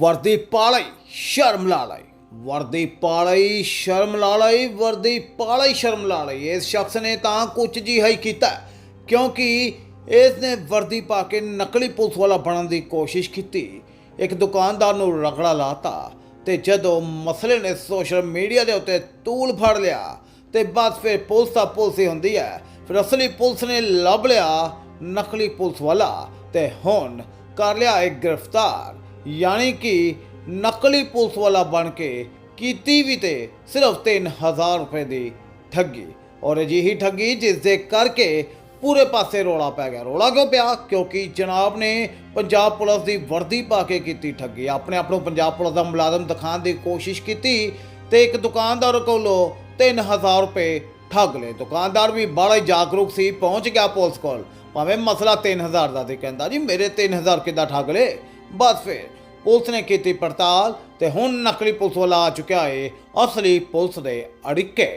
ਵਰਦੀ ਪਾਲਈ ਸ਼ਰਮ ਲਾ ਲਈ ਵਰਦੀ ਪਾਲਈ ਸ਼ਰਮ ਲਾ ਲਈ ਵਰਦੀ ਪਾਲਈ ਸ਼ਰਮ ਲਾ ਲਈ ਇਸ ਸ਼ਖਸ ਨੇ ਤਾਂ ਕੁਝ ਜੀ ਹੀ ਕੀਤਾ ਕਿਉਂਕਿ ਇਸ ਨੇ ਵਰਦੀ ਪਾ ਕੇ ਨਕਲੀ ਪੁਲਿਸ ਵਾਲਾ ਬਣਨ ਦੀ ਕੋਸ਼ਿਸ਼ ਕੀਤੀ। ਇੱਕ ਦੁਕਾਨਦਾਰ ਨੂੰ ਰਗੜਾ ਲਾਤਾ ਤੇ ਜਦੋਂ ਮਸਲੇ ਨੇ ਸੋਸ਼ਲ ਮੀਡੀਆ ਦੇ ਉੱਤੇ ਤੂਲ ਫੜ ਲਿਆ ਤੇ ਬਸ ਫਿਰ ਪੁਲਿਸ ਤਾਂ ਪੁਲਿਸ ਹੀ ਹੁੰਦੀ ਹੈ, ਫਿਰ ਅਸਲੀ ਪੁਲਿਸ ਨੇ ਲੱਭ ਲਿਆ ਨਕਲੀ ਪੁਲਿਸ ਵਾਲਾ ਤੇ ਹੁਣ ਕਰ ਲਿਆ ਇੱਕ ਗ੍ਰਿਫਤਾਰ। ਯਾਨੀ ਕਿ ਨਕਲੀ ਪੁਲਿਸ ਵਾਲਾ ਬਣ ਕੇ ਕੀਤੀ ਵੀ ਤੇ ਸਿਰਫ 3000 ਰੁਪਏ ਦੀ ਠੱਗੀ। ਔਰ ਅਜਿਹੀ ਠੱਗੀ ਜਿਸ ਦੇ ਕਰਕੇ ਪੂਰੇ ਪਾਸੇ ਰੋਲਾ ਪੈ ਗਿਆ। ਰੋਲਾ ਕਿਉਂ ਪਿਆ? ਕਿਉਂਕਿ ਜਨਾਬ ਨੇ ਪੰਜਾਬ ਪੁਲਿਸ ਦੀ ਵਰਦੀ ਪਾ ਕੇ ਕੀਤੀ ਠੱਗੀ। ਆਪਣੇ ਆਪ ਨੂੰ ਪੰਜਾਬ ਪੁਲਿਸ ਦਾ ਮੁਲਾਜ਼ਮ ਦਿਖਾਉਣ ਦੀ ਕੋਸ਼ਿਸ਼ ਕੀਤੀ ਤੇ ਇੱਕ ਦੁਕਾਨਦਾਰ ਕੋਲੋਂ 3000 ਰੁਪਏ ਠੱਗ ਲਏ। ਦੁਕਾਨਦਾਰ ਵੀ ਬੜਾ ਹੀ ਜਾਗਰੂਕ ਸੀ, ਪਹੁੰਚ ਗਿਆ ਪੁਲਿਸ ਕੋਲ। ਭਾਵੇਂ ਮਸਲਾ 3000 ਦਾ ਤੇ ਕਹਿੰਦਾ, ਜੀ, ਮੇਰੇ 3000 ਕਿੱਦਾਂ ਠੱਗ ਲਏ? ਬਸ ਫਿਰ ਪੁਲਿਸ ਨੇ ਕੀਤੀ ਪੜਤਾਲ ਤੇ ਹੁਣ ਨਕਲੀ ਪੁਲਿਸ ਵਾਲਾ ਆ ਚੁੱਕਿਆ ਏ ਅਸਲੀ ਪੁਲਿਸ ਦੇ ਅੜਿੱਕੇ।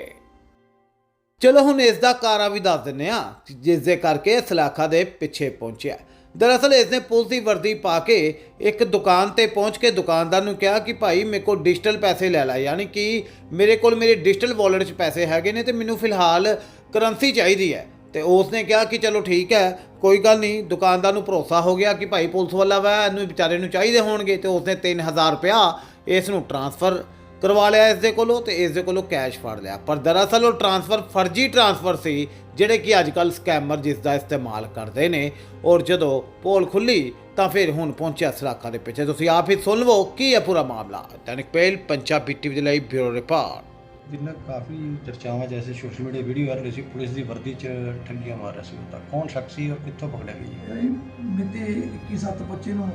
ਚਲੋ ਹੁਣ ਇਸ ਦਾ ਕਾਰਾ ਵੀ ਦੱਸ ਦਿੰਨੇ ਆ ਜਿਸ ਦੇ ਕਰਕੇ ਸਲਾਖਾ ਦੇ ਪਿੱਛੇ ਪਹੁੰਚਿਆ। ਦਰਅਸਲ ਇਸ ਨੇ ਪੁਲਿਸ ਦੀ ਵਰਦੀ ਪਾ ਕੇ ਇੱਕ ਦੁਕਾਨ ਤੇ ਪਹੁੰਚ ਕੇ ਦੁਕਾਨਦਾਰ ਨੂੰ ਕਿਹਾ ਕਿ ਭਾਈ ਮੇਰੇ ਕੋਲ ਡਿਜੀਟਲ ਪੈਸੇ ਲੈ ਲੈ, ਯਾਨੀ ਕਿ ਮੇਰੇ ਕੋਲ ਮੇਰੇ ਡਿਜੀਟਲ ਵਾਲਟ 'ਚ ਪੈਸੇ ਹੈਗੇ ਨੇ ਤੇ ਮੈਨੂੰ ਫਿਲਹਾਲ ਕਰੰਸੀ ਚਾਹੀਦੀ ਹੈ। ਤੇ ਉਸ ਨੇ ਕਿਹਾ ਕਿ ਚਲੋ ਠੀਕ ਹੈ, ਕੋਈ ਗੱਲ ਨਹੀਂ, ਦੁਕਾਨਦਾਰ ਨੂੰ ਭਰੋਸਾ ਹੋ ਗਿਆ ਕਿ ਭਾਈ ਪੁਲਿਸ ਵਾਲਾ ਵਾ, ਇਹਨੂੰ ਵਿਚਾਰੇ ਨੂੰ ਚਾਹੀਦੇ ਹੋਣਗੇ ਤੇ ਉਸਨੇ 3000 ਰੁਪਇਆ ਇਸ ਨੂੰ ਟ੍ਰਾਂਸਫਰ ਕਰਵਾ ਲਿਆ ਇਸ ਦੇ ਕੋਲੋਂ ਤੇ ਇਸ ਦੇ ਕੋਲੋਂ ਕੈਸ਼ ਫੜ ਲਿਆ। ਪਰ ਦਰਅਸਲ ਉਹ ਟ੍ਰਾਂਸਫਰ ਫਰਜ਼ੀ ਟ੍ਰਾਂਸਫਰ ਸੀ, ਜਿਹੜੇ ਕਿ ਅੱਜ ਕੱਲ ਸਕੈਮਰ ਜਿਸ ਦਾ ਇਸਤੇਮਾਲ ਕਰਦੇ ਨੇ। ਔਰ ਜਦੋਂ ਪੋਲ ਖੁੱਲੀ, ਤਾਂ ਫਿਰ ਹੁਣ ਪਹੁੰਚਿਆ ਸਲਾਖਾ ਦੇ ਪਿੱਛੇ। ਤੁਸੀਂ ਆਪ ਹੀ ਸੁਣ ਲਵੋ, ਕੀ ਹੈ ਪੂਰਾ ਮਾਮਲਾ? ਦੈਨਿਕ ਪਹਿਲ ਪੰਜਾਬੀ ਟੀਵੀ ਦੇ ਲਈ ਬਿਊਰੋ ਰਿਪੋਰਟ। ਜਿੰਨਾ ਕਾਫੀ ਚਰਚਾਵਾਂ ਜੈਸੇ ਸੋਸ਼ਲ ਮੀਡੀਆ ਵੀਡੀਓ ਆ ਰਹੀ ਸੀ, ਪੁਲਿਸ ਦੀ ਵਰਦੀ 'ਚ ਠੱਗੀਆਂ ਮਾਰ ਰਿਹਾ ਸੀ ਉਹ ਤਾਂ ਕੌਣ ਸ਼ਖਸ ਸੀ ਔਰ ਕਿੱਥੋਂ ਪਕੜਿਆ ਗਿਆ ਯਾਨੀ ਮਿਤੀ 21/7/25 ਨੂੰ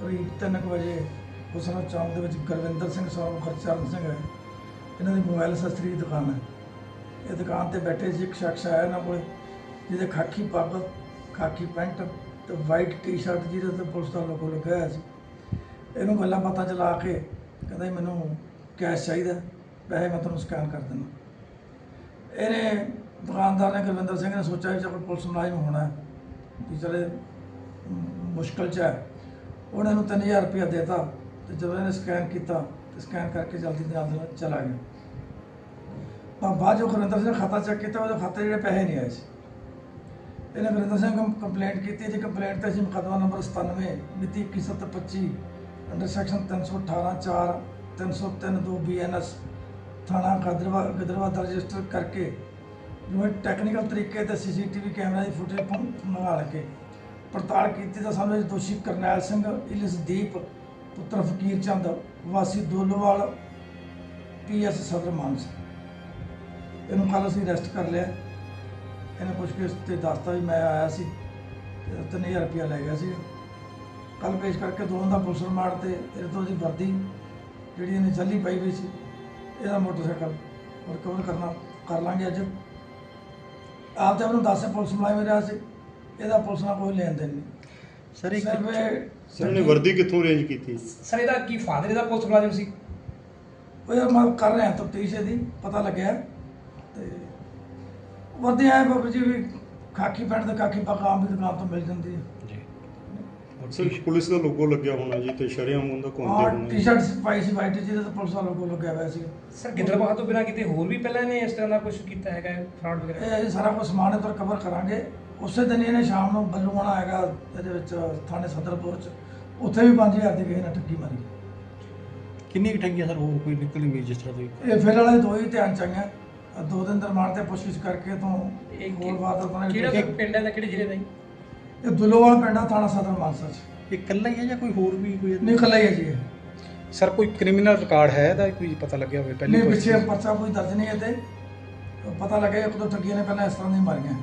ਕਰੀਬ 3 ਵਜੇ ਹੁਸਨਾ ਚੌਂਕ ਦੇ ਵਿੱਚ ਗੁਰਵਿੰਦਰ ਸਿੰਘ ਸਾਹਿਬ ਖਰਚਰਨ ਸਿੰਘ ਹੈ। ਇਹਨਾਂ ਦੀ ਮੋਬਾਈਲ ਸ਼ਸਤਰੀ ਦੀ ਦੁਕਾਨ ਹੈ। ਇਹ ਦੁਕਾਨ ਤੇ ਬੈਠੇ ਸੀ ਇੱਕ ਸ਼ਖਸ ਆਇਆ ਇਹਨਾਂ ਕੋਲ, ਜਿਹਦੇ ਖਾਕੀ ਪੱਗ, ਖਾਕੀ ਪੈਂਟ ਤੇ ਵਾਈਟ ਟੀ-ਸ਼ਰਟ ਜਿਹਦੇ ਤੇ ਪੁਲਿਸ ਦਾ ਲੋਗੋ ਲੱਗਿਆ ਹੋਇਆ ਸੀ। ਇਹਨੂੰ ਗੱਲਾਂ ਬਾਤਾਂ ਚਲਾ ਕੇ ਕਹਿੰਦਾ ਜੀ, ਮੈਨੂੰ ਕੈਸ਼ ਚਾਹੀਦਾ। ਪੈਸੇ ਮੈਂ ਤੁਹਾਨੂੰ ਸਕੈਨ ਕਰ ਦਿੰਦਾ। ਇਹਨੇ ਦੁਕਾਨਦਾਰ ਨੇ ਗੁਰਵਿੰਦਰ ਸਿੰਘ ਨੇ ਸੋਚਿਆ ਵੀ ਚਲੋ ਪੁਲਿਸ ਮੁਲਾਜ਼ਮ ਹੋਣਾ ਵੀ ਚਲੇ ਮੁਸ਼ਕਲ ਚ ਹੈ, ਉਹਨੇ ਨੂੰ 3000 ਰੁਪਇਆ ਦੇਤਾ ਤੇ ਜਦੋਂ ਇਹਨੇ ਸਕੈਨ ਕੀਤਾ ਤੇ ਸਕੈਨ ਕਰਕੇ ਜਲਦੀ ਦੇ ਨਾਲ ਚਲਾ ਗਿਆ। ਤਾਂ ਬਾਅਦ ਜੋ ਗੁਰਵਿੰਦਰ ਸਿੰਘ ਖਾਤਾ ਚੈੱਕ ਕੀਤਾ, ਉਹਦੇ ਖਾਤੇ ਜਿਹੜੇ ਪੈਸੇ ਨਹੀਂ ਆਏ ਸੀ। ਇਹਨੇ ਗੁਰਵਿੰਦਰ ਸਿੰਘ ਕੰਪਲੇਂਟ ਕੀਤੀ, ਜੀ ਕੰਪਲੇਂਟ ਤੇ ਅਸੀਂ ਮੁਕੱਦਮਾ ਨੰਬਰ 97 ਮਿਤੀ 21/7/25 ਅੰਡਰ ਸੈਕਸ਼ਨ 318 4 303 2 ਬੀਐਨਐਸ ਥਾਣਾ ਗਦਰਵਾ ਗਦਰਵਾ ਦਾ ਰਜਿਸਟਰ ਕਰਕੇ ਜਿਵੇਂ ਟੈਕਨੀਕਲ ਤਰੀਕੇ ਤੇ ਸੀਸੀਟੀਵੀ ਕੈਮਰਾ ਦੀ ਫੁਟੇਜ ਮੰਗਾ ਕੇ ਪੜਤਾਲ ਕੀਤੀ ਤਾਂ ਸਾਨੂੰ ਦੋਸ਼ੀ ਕਰਨੈਲ ਸਿੰਘ, ਇਲਸਦੀਪ, ਪੁੱਤਰ ਫਕੀਰ ਚੰਦ, ਵਾਸੀ ਦੋਲੋਵਾਲ ਪੀਐਸ ਸਦਰ ਮਾਨਸਾ ਇਹਨੂੰ ਕੱਲ੍ਹ ਅਸੀਂ ਅਰੈਸਟ ਕਰ ਲਿਆ। ਇਹਨੇ ਕੁਝ ਕੇ ਤੇ ਦੱਸਤਾ ਵੀ ਮੈਂ ਆਇਆ ਸੀ ਤੇ ਤਿੰਨ ਹਜ਼ਾਰ ਰੁਪਇਆ ਲੈ ਗਿਆ ਸੀ। ਕੱਲ ਪੇਸ਼ ਕਰਕੇ ਦੋਵਾਂ ਦਾ ਪੁਲਿਸ ਰਿਮਾਂਡ ਤੇ ਇਹਦੇ ਤੋਂ ਦੀ ਵਰਦੀ ਜਿਹੜੀ ਇਹਨੇ ਜੱਲੀ ਪਈ ਹੋਈ ਸੀ। ਇਹਦਾ ਮੋਟਰਸਾਈਕਲ ਰਿਕਵਰ ਕਰਨਾ ਕਰ ਲਾਂਗੇ ਅੱਜ। ਆਪ ਤੇ ਉਹਨੂੰ ਦੱਸ ਪੁਲਿਸ ਮੁਲਾਜ਼ਮ ਰਿਹਾ ਸੀ ਇਹਦਾ ਪੁਲਿਸ ਨਾਲ ਕੋਈ ਲੈਣ ਦੇਣ ਨਹੀਂ। ਸਰ ਇੱਕ ਸਿਰਫ ਇਹ ਸਰ ਉਹਨੇ ਵਰਦੀ ਕਿੱਥੋਂ ਅਰੇਂਜ ਕੀਤੀ? ਸਰ ਇਹਦਾ ਕੀ ਫਾਦਰ ਇਹਦਾ ਪੁਲਿਸ ਮੁਲਾਜ਼ਮ ਸੀ? ਉਹ ਯਾਰ ਮੈਂ ਕਰ ਰਿਹਾ ਤਫਤੀਸ਼ ਇਹਦੀ ਪਤਾ ਲੱਗਿਆ। ਤੇ ਵਰਦੀ ਆਏ ਬਾਬੂ ਜੀ ਵੀ ਖਾਕੀ ਪੈਂਟ ਤੇ ਖਾਕੀ ਪੱਗ ਆਮ ਦੀ ਦੁਕਾਨ ਤੋਂ ਮਿਲ ਜਾਂਦੀ ਹੈ। ਜੀ। ਸਰ ਪੁਲਿਸ ਦਾ ਲੋਗੋ ਲੱਗਿਆ ਹੋਣਾ ਜੀ ਤੇ ਸ਼ਰਿਆਮ ਉਹਦਾ ਘੁੰਮਦੇ ਹਾਂ ਹੋਣਾ ਜੀ। ਟੀ-ਸ਼ਰਟ ਪਾਈ ਸੀ ਵਾਈਟ ਜਿਹਦੇ ਤੇ ਪੁਲਿਸ ਦਾ ਲੋਗੋ ਲੱਗਿਆ ਹੋਇਆ ਸੀ। ਸਰ ਗਿੱਦੜਬਾਹ ਤੋਂ ਬਿਨਾਂ ਕਿਤੇ ਹੋਰ ਵੀ ਪਹਿਲਾਂ ਇਹਨੇ ਇਸ ਤਰ੍ਹਾਂ ਦਾ ਕੁਝ ਕੀਤਾ ਹੈਗਾ ਫਰਾਡ ਵਗੈਰਾ? ਇਹ ਸਾਰਾ ਕੁਝ ਸਮਾਨ ਤੋਂ ਕਵਰ ਕਰਾਂਗੇ। ਉਸੇ ਦਿਨ ਹੀ ਇਹਨੇ ਸ਼ਾਮ ਨੂੰ ਬੱਲੂਆਣਾ ਹੈਗਾ ਇਹਦੇ ਵਿੱਚ ਥਾਣੇ ਸਦਰਪੁਰ ਚ। ਉੱਥੇ ਵੀ 5000 ਦੀ ਕਿਸੇ ਨੇ ਠੱਗੀ ਮਾਰੀ। ਕਿੰਨੀ ਠੱਗੀਆਂ ਸਰ? ਹੋਰ ਕੋਈ ਨਿਕਲੀ ਵੀ ਜਿਸ ਤਰ੍ਹਾਂ ਦੀ ਇਹ ਫਿਰ ਵਾਲੇ ਦੋ ਹੀ ਧਿਆਨ ਚ ਆਈਆਂ। ਆਹ ਦੋ ਦਿਨ ਦਰਮਾਨ ਤੇ ਪੁੱਛਗਿੱਛ ਕਰਕੇ ਤੋਂ ਇਹ ਹੋਰ ਬਾਤ ਆਪਣਾ ਕਿਹੜਾ ਪਿੰਡ ਹੈ ਦਾ ਕਿਹੜੇ ਜ਼ਿਲ੍ਹੇ ਦਾ ਜੀ? ਇਹ ਦੁੱਲੋਵਾਲ ਪਿੰਡਾ ਥਾਣਾ ਸਦਰ ਮਾਨਸਾ ਚ। ਇਹ ਇਕੱਲਾ ਹੀ ਹੈ ਜਾਂ ਕੋਈ ਹੋਰ ਵੀ ਕੋਈ ਨਹੀਂ ਇਕੱਲਾ ਹੀ ਹੈ ਜੀ ਇਹ। ਸਰ ਕੋਈ ਕ੍ਰਿਮੀਨਲ ਰਿਕਾਰਡ ਹੈ ਇਹਦਾ? ਕੋਈ ਪਤਾ ਲੱਗਿਆ ਹੋਵੇ ਪਹਿਲੇ ਨਹੀਂ ਪਿੱਛੇ ਪਰਚਾ ਕੋਈ ਦਰਜ ਨਹੀਂ ਹੈ ਤੇ ਪਤਾ ਲੱਗਿਆ ਇੱਕ ਦੋ ਠੱਗੀਆਂ ਨੇ ਪਹਿਲਾਂ ਇਸ ਤਰ੍ਹਾਂ ਦੀਆਂ ਮਾਰੀਆਂ।